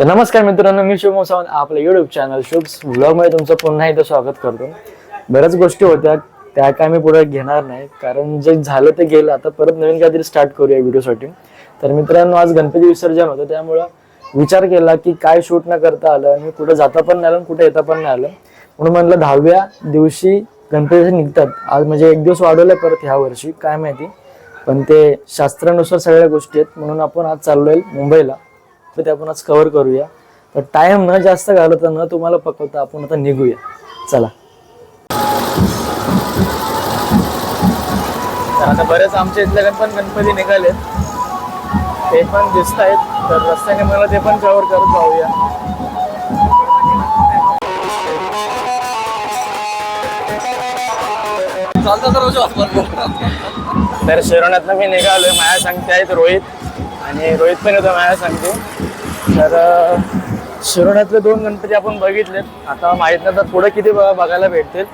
तर नमस्कार मित्रांनो मी शुभ सावंत आपलं युट्यूब चॅनल शुभ व्लॉगमध्ये तुमचं पुन्हा एकदा स्वागत करतो. बऱ्याच गोष्टी होत्या त्या काय मी पुढे घेणार नाही कारण जे झालं ते गेलं आता परत नवीन काहीतरी स्टार्ट करूया व्हिडिओसाठी तर मित्रांनो आज गणपती विसर्जन होतं त्यामुळं विचार केला की काय शूट न करता आलं आणि कुठं जाता पण नाही आलं कुठं येता पण नाही आलं. म्हणून म्हटलं दहाव्या दिवशी गणपती निघतात. आज म्हणजे एक दिवस वाढवलं परत ह्या वर्षी काय माहिती. पण ते शास्त्रानुसार सगळ्या गोष्टी आहेत म्हणून आपण आज चाललोय मुंबईला. तर ते आपण आज कव्हर करूया. तर टाइम न जास्त घालवता न तुम्हाला पकवता आपण आता निघूया. चला. तर आता बरेच आमच्या इथले पण गणपती निघालेत. ते पण दिसत आहेत तर रस्त्याने मला ते पण कव्हर करत जाऊया. तर शिरोण्यातनं मी निघालोय माया सांगते आहेत रोहित. आणि रोहित पण येतो मला सांगतो तर शिरोण्यातले दोन गणपती आपण बघितलेत. आता माहीत नाही तर पुढे किती ब- बघायला भेटतील.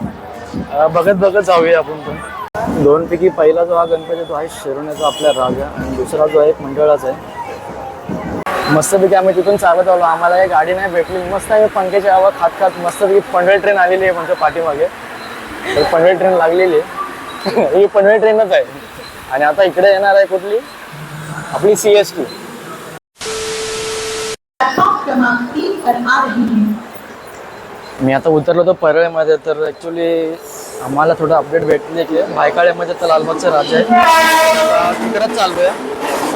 बघत बघत जाऊया आपण पण. दोनपैकी पहिला जो हा गणपती तो आहे शिरोण्याचा आपल्या राजा आणि दुसरा जो आहे एक मंडळाचा आहे. मस्तपैकी आम्ही तिथून चालत आलो. आम्हाला एक गाडी नाही भेटली. मस्त आहे. पंख्याची आवाज खात खात मस्तपैकी पंढरी ट्रेन आलेली आहे म्हणजे पाठीमागे. तर पनवेल ट्रेन लागलेली आहे. ही पनवेल ट्रेनच आहे. आणि आता इकडे येणार आहे कुठली? आपली सी एस है. मी आता उतरलो होतो परळमध्ये तर ॲक्च्युली आम्हाला थोडं अपडेट भेटले की भायकाळ्यामध्ये तर लालबागचा राजा आहे. तिकडंच चालू आहे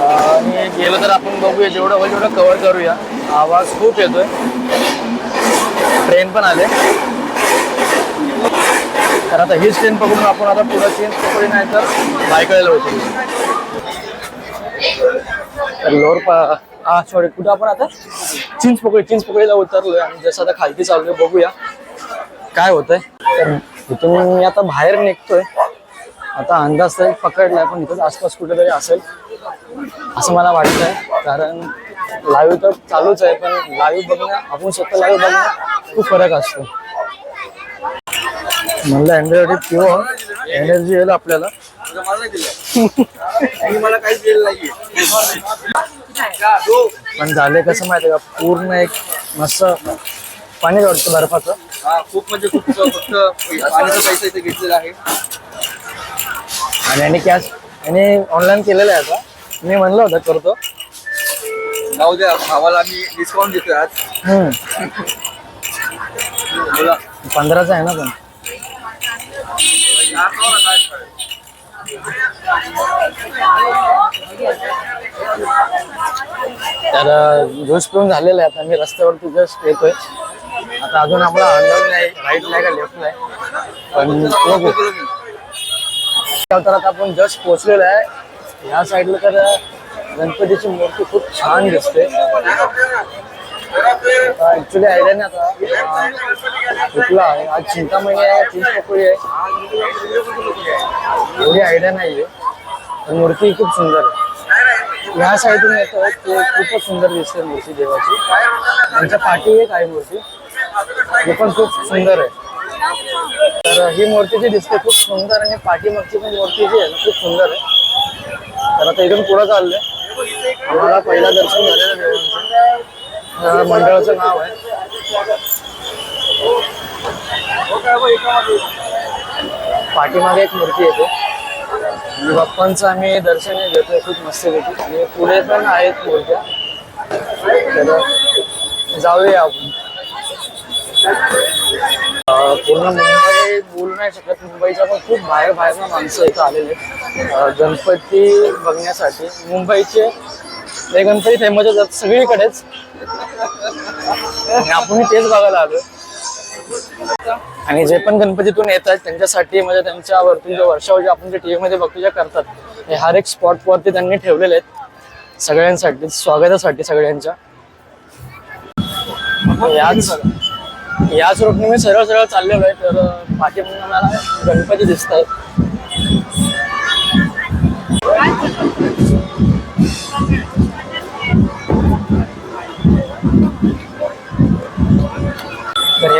आणि गेलो तर आपण बघूया जेवढं होईल तेवढं कवर करूया. आवाज खूप येतोय. ट्रेन पण आले. तर आता हीच ट्रेन पकडून आपण आता पुढं चेंज पकडली नाही तर भायकाळ्याला होतो तर लोअर पा सॉरी कुठं आपण आता? चिंच पकडी चिंच पोकळीला उतरलोय आणि जसं आता खालती चाललोय बघूया. काय होतंय? तर इथून मी आता बाहेर निघतोय. आता अंदाज तरी पकडलाय पण इथंच आसपास कुठेतरी असेल. असं मला वाटतंय कारण लाईव्ह तर चालूच आहे पण लाईव्ह बघणं आपण स्वतः लाईव्ह बघणं खूप फरक असतो. म्हणलं अँड्रॉइड किंवा एनर्जी येईल आपल्याला. मला काहीच नाहीये. पण झाले कसं माहिती का? पूर्ण एक मस्त पाणी वाटतं बर्फाचं. खूप म्हणजे खूप फक्त पाण्याचा पैसा इथे घेतलेला आहे. आणि यांनी कॅश यांनी ऑनलाईन केलेलं आहे आता. मी म्हणलं होतं करतो. जाऊ द्या भावाला आम्ही डिस्काउंट देतोय आज. हम्म. बोला. पंधराचं आहे ना पण. तर ज्यूस पिऊन झालेला आहे. आता मी रस्त्यावरती जस्ट येतोय. आता अजून आपला अंदाज नाही राईट नाही का लेफ्ट नाही. पण बघू. तर आता आपण जस्ट पोहोचलेलो आहे. ह्या साईडला तर गणपतीची मूर्ती खूप छान दिसते. ऍक्च्युली आयडिया नाही आता. कुठला आहे? आज चिंतामणी आहे चिंचपोकळी आहे. एवढी आयडिया आहे पण मूर्ती खूप सुंदर आहे. ह्या साईडून येतो ते खूपच सुंदर दिसते मूर्ती देवाची. त्यांच्या पाठी एक आहे मूर्ती. ती पण खूप सुंदर आहे. तर ही मूर्ती जी दिसते खूप सुंदर आणि पाठीमागची पण मूर्ती जी आहे ना खूप सुंदर आहे. तर आता इथून पुढं चाललंय. आम्हाला पहिला दर्शन झालेलं देवांचं. मंडळाचं नाव आहे. पाठीमागे एक मूर्ती येते. बाप्पांचं आम्ही दर्शन घेतोय खूप मस्त घेतो आणि पुढे पण आहेत मूर्त्या. तर जाऊया आपण. पूर्ण मुंबई बोलू नाही शकत. मुंबईच्या पण खूप बाहेर बाहेरनं माणसं इथं आलेले आहेत. गणपती बघण्यासाठी. मुंबईचे ते गणपती फेमसच आहेत सगळीकडेच. आणि आपण तेच बघायला आलोय. आणि जे पण गणपतीतून येतात त्यांच्यासाठी म्हणजे त्यांच्या वरतून जे वर्षावर जे आपण जे टी मध्ये बघतो जे करतात हे हर एक स्पॉट वरती त्यांनी ठेवलेले आहेत. सगळ्यांसाठी स्वागतासाठी सगळ्यांच्या. याच याच रोडने मी सरळ सरळ चाललेलो आहे तर पाठी म्हणजे मला गणपती दिसत आहेत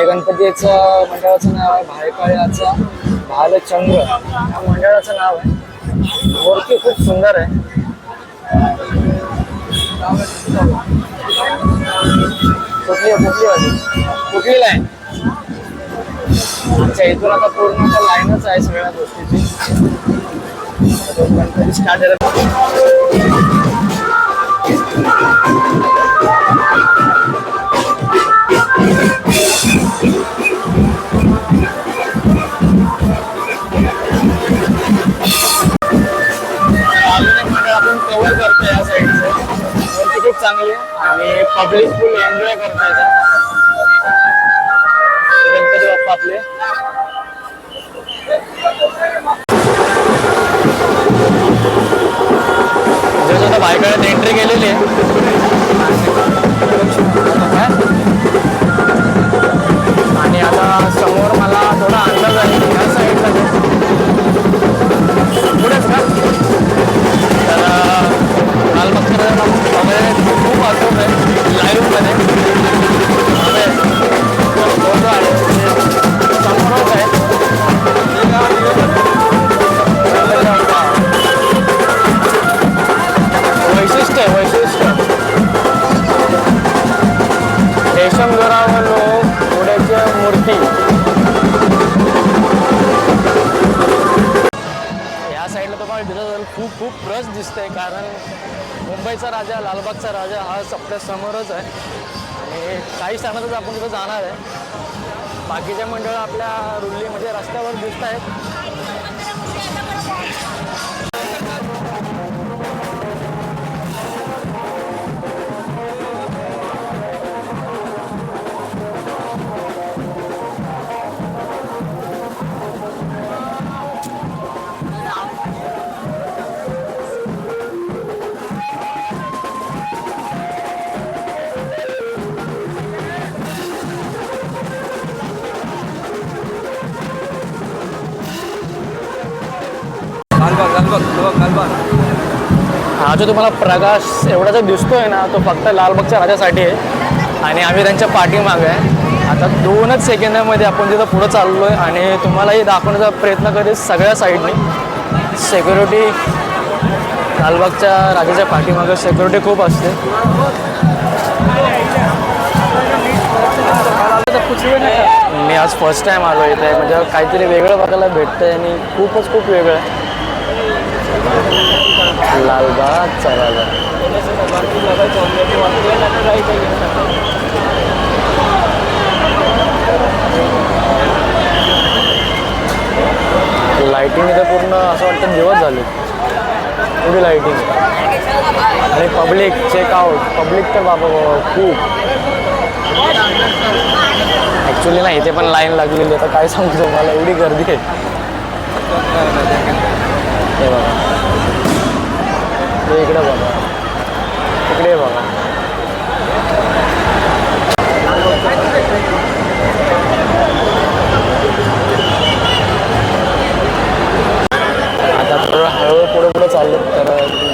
हे गणपतीचं मंडळाचं नाव आहे भायकाळ्याचा भालचंद्र. या मंडळाचं नाव आहे. मूर्ती खूप सुंदर आहे. कुठली कुठली वाली कुठली लाईन आमच्या इथून आता पूर्ण आता लाईनच आहे सगळ्या गोष्टीची. गणपती स्टार्ट खूप चांगली आहे. आणि पब्लिक फुल एन्जॉय करता येतं राजा लालबागचा राजा हा आपल्या समोरच आहे. आणि काही क्षणातच आपण तिथं जाणार आहे. बाकीचे मंडळ आपल्या रुल्ली म्हणजे रस्त्यावर दिसत आहेत. जो तुम्हाला प्रकाश एवढा जो दिसतोय ना तो फक्त लालबागच्या राजासाठी आहे. आणि आम्ही त्यांच्या पाठीमागे आहे. आता दोनच सेकंदामध्ये आपण तिथं पुढं चाललो आहे आणि तुम्हालाही दाखवण्याचा प्रयत्न करेल सगळ्या साईडने. सेक्युरिटी लालबागच्या राजाच्या पाठीमागं सिक्युरिटी खूप असते. मी आज फर्स्ट टाईम आलो इथे. म्हणजे काहीतरी वेगळं बघायला भेटतंय आणि खूपच खूप वेगळं आहे. लालबागचा राजा लाइटिंग इथं पूर्ण असं वाटतं दिवस झाले. एवढी लाइटिंग आणि पब्लिक चेकआउट पब्लिक तर बाबा बाबा खूप. ॲक्च्युली नाही इथे पण लाईन लागलेली आहे. तर काय सांगू तुम्हाला? एवढी गर्दी आहे. ते बघा. हे इकडे बघा इकडे बघा आता थोडं हळूहळू पुढे पुढे चाललं तर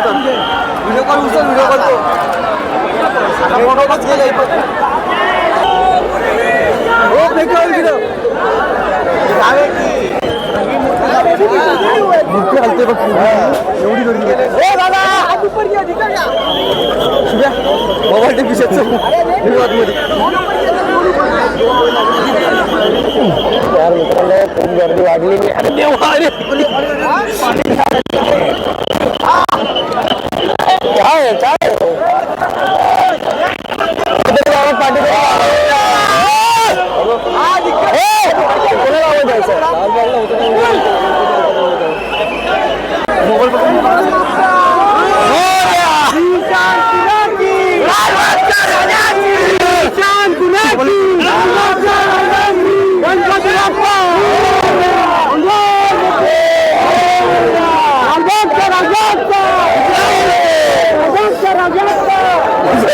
इथं व्हिडिओ कॉल उचल व्हिडिओ कॉल तो. आता फोटोच गेले हो फेकावं गेलं एवढी गर्दी दादा. मोबाईल यार मित्रांनो खूप गर्दी वाढलेली आहे. अरे देवा अरे. tentar.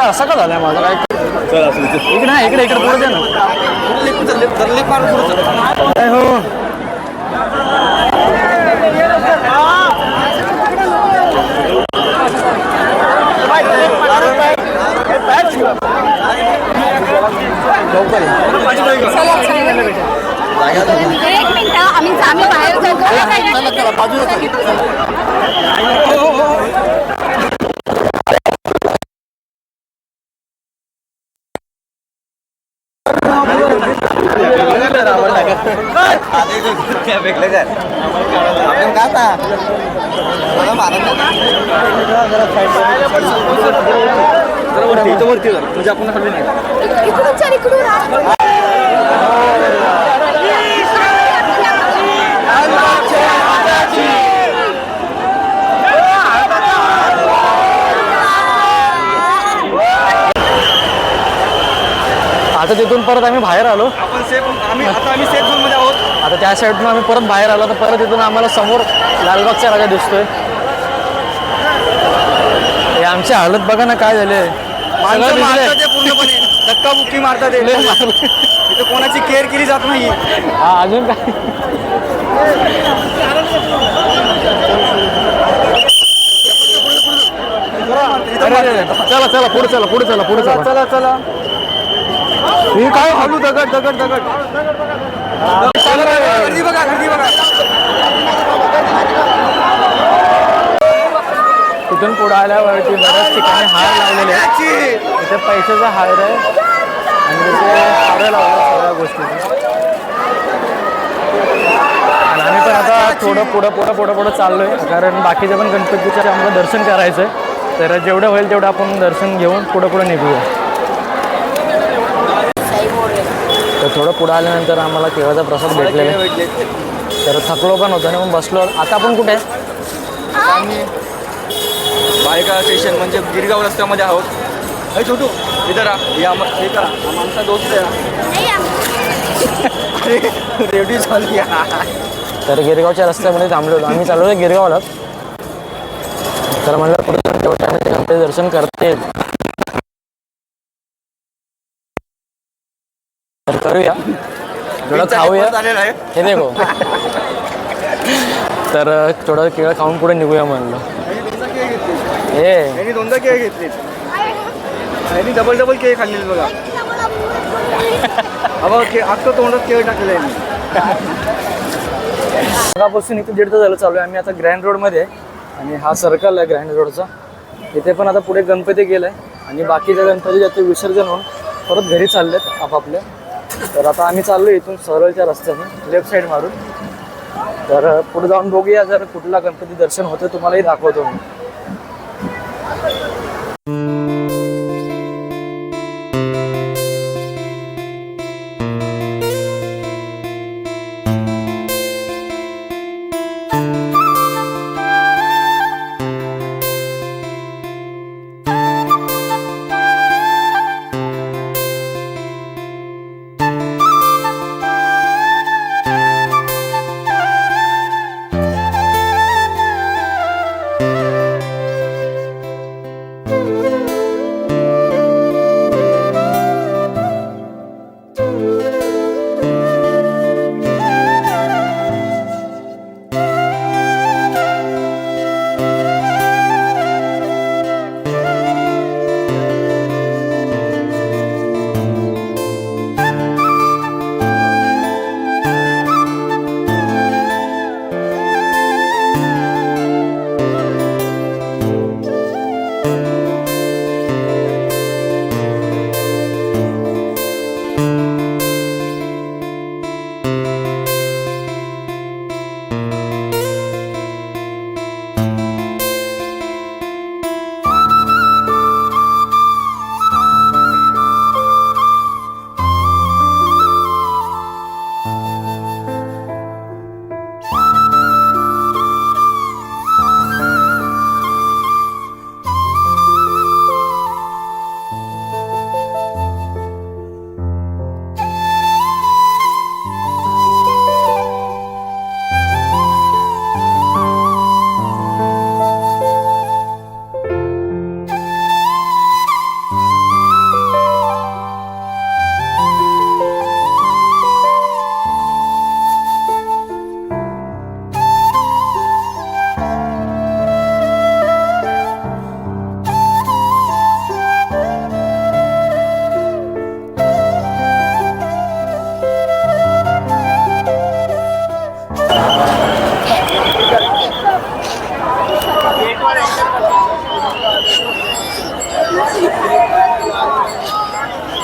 कॅमेरा असा का झालाय माझा? काय इकडे नाही इकडे इकडे पुढे दे ना. काय हो? एक मिनिट आम्ही आम्ही बाहेर जाऊ. आपण का आता मला वरती इथं वरती जरा म्हणजे आपण खाली नाही आता तिथून परत आम्ही बाहेर आलो. आपण सेफ आम्ही आता आम्ही सेफ झोनमध्ये आहोत आता त्या साईडनं आम्ही परत बाहेर आलो. तर परत तिथून आम्हाला समोर लालबागचा राजा दिसतोय. हे आमची हालत बघा ना काय झाले माणसं मारतात पूर्णपणे. इथं कोणाची केअर केली जात नाही. हा अजून काय. चला चला पुढे चला पुढे चला पुढे चला चला चला. हे काय हलू दगड दगड दगड. गर्दी बघा गर्दी बघा. तिथून पुढे आल्यावरती बऱ्याच ठिकाणी हार लावलेले. इथे पैशाचा हार आहे. आणि तिथे हार लावले सगळ्या गोष्टी आणि आम्ही पण आता थोडं पुढं पुढं पुढं पुढं चाललोय. कारण बाकीचे पण गणपतीचे आम्हाला दर्शन करायचं आहे तर जेवढं होईल तेवढं आपण दर्शन घेऊन पुढं पुढं निघूया तर थोडं पुढं आल्यानंतर आम्हाला केळाचा प्रसाद भेटलेला तर थकलो पण होतो आणि मग बसलो. आता आपण कुठे? आम्ही बायका स्टेशन म्हणजे गिरगाव रस्त्यामध्ये आहोत. अरे छोटू इधर आ हे आम हे करा. हा आमचा दोस्त आहे अरे रेडी झाली तर गिरगावच्या रस्त्यामध्ये थांबलो होतो. आम्ही चाललो गिरगावला. तर म्हणलं पुढे दर्शन करते. तर करूया. थोडं खाऊया. आहे. हे देखो. तर थोडं केळं खाऊन पुढे निघूया म्हणलं. हे. दोनदा केळ घेतले. डबल डबल केळ खाल्लेले बघा. अबा के अख्खं तोंडात केळ टाकलेलं आहे मगापासून इथे दीड तास झालं चालू आहे. आम्ही आता ग्रँड रोडमध्ये आहे. आणि हा सर्कल आहे ग्रँड रोडचा इथे पण आता पुढे गणपती गेलाय. आणि बाकीच्या गणपती ते विसर्जन होऊन परत घरी चाललेत आपापल्या तर आता आम्ही चाललो इथून सरळच्या रस्त्याने लेफ्ट साईड मारून. तर पुढे जाऊन बघूया जर कुठला गणपती दर्शन होतं तुम्हालाही दाखवतो मी.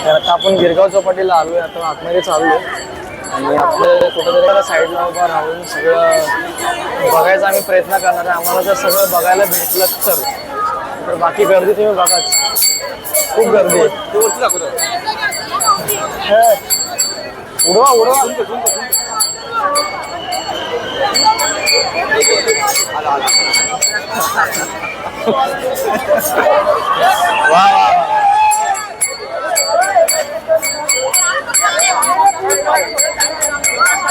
तर आता आपण गिरगाव चौपाटीला आलोय आता आतमध्ये चाललो आणि आपलं कुठेतरी साईडला उभा राहून सगळं बघायचा आम्ही प्रयत्न करणार आहे. आम्हाला जर सगळं बघायला भेटलं तर. तर बाकी गर्दी तुम्ही बघा. खूप गर्दी आहे. उडवा वा.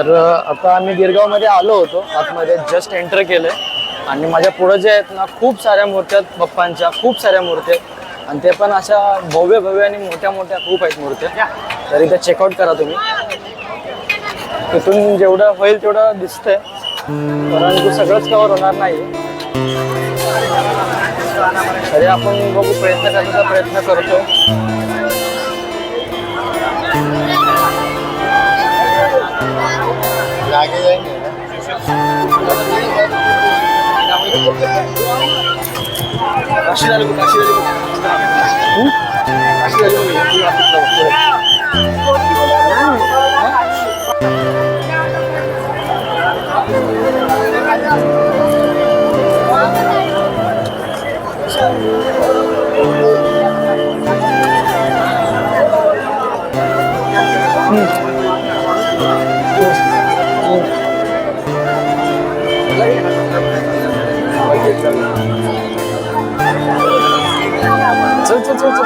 तर आता आम्ही गिरगावमध्ये आलो होतो. आतमध्ये जस्ट एंटर केलं आणि माझ्या पुढं जे आहेत ना खूप साऱ्या मूर्त्या आहेत बाप्पांच्या खूप साऱ्या मूर्त्या आहेत. आणि ते पण अशा भव्य भव्य आणि मोठ्या मोठ्या खूप आहेत मूर्त्या तर इथे चेकआउट करा तुम्ही. तिथून जेवढं होईल तेवढं दिसतंय. परंतु सगळंच कवर होणार नाही तरी आपण बघू प्रयत्न करण्याचा प्रयत्न करतो. काशी झाली बघ, काशी झाली बघ. काशी झाली बघ, या traffic 走走走走。